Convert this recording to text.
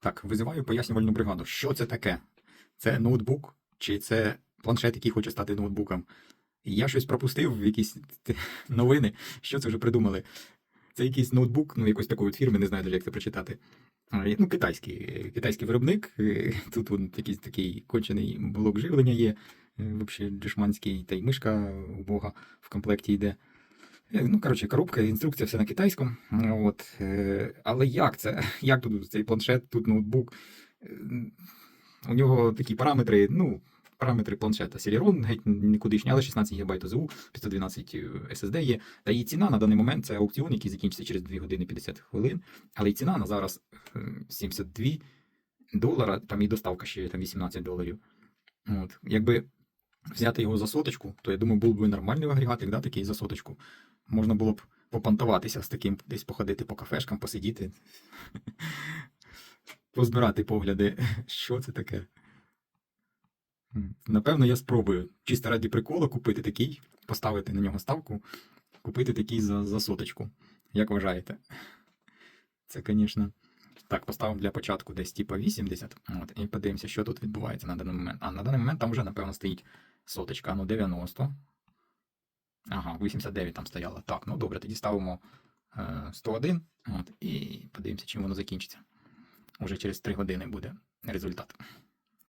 Так, визиваю пояснювальну бригаду. Що це таке? Це ноутбук чи це планшет, який хоче стати ноутбуком? Я щось пропустив, якісь новини. Що це вже придумали? Це якийсь ноутбук, ну якось такої фірми, не знаю як це прочитати. Ну, китайський, китайський виробник. Тут вон якийсь такий кончений блок живлення є, е, взагалі дешманський, та й мишка убога в комплекті йде. Е, Ну, коротше, коробка, інструкція все на китайському. От. е, Але як це? Як тут цей планшет, тут ноутбук? Е, У нього такі параметри, ну, параметри планшета. Celeron, геть нікудишній, але 16 ГБ ОЗУ, 512 SSD є. Та її ціна на даний момент це аукціон, який закінчиться через 2 години 50 хвилин. Але і ціна на зараз е, 72 долара, там і доставка ще там 18 доларів. От. Якби взяти його за соточку, то я думаю, був би нормальний агрегатик, да, такий за соточку. Можна було б попантуватися з таким, десь походити по кафешкам, посидіти, позбирати погляди, що це таке. Напевно, я спробую чисто раді приколу купити такий, поставити на нього ставку, купити такий за, за соточку. Як вважаєте? Це, звісно. Так, поставимо для початку десь типа 80. От, і подивимося, що тут відбувається на даний момент. А на даний момент там вже, напевно, стоїть соточка. Ну, 90. Ага, 89 там стояло. Так, ну добре, тоді ставимо е, 101. От, і подивимося, чим воно закінчиться. Уже через 3 години буде результат.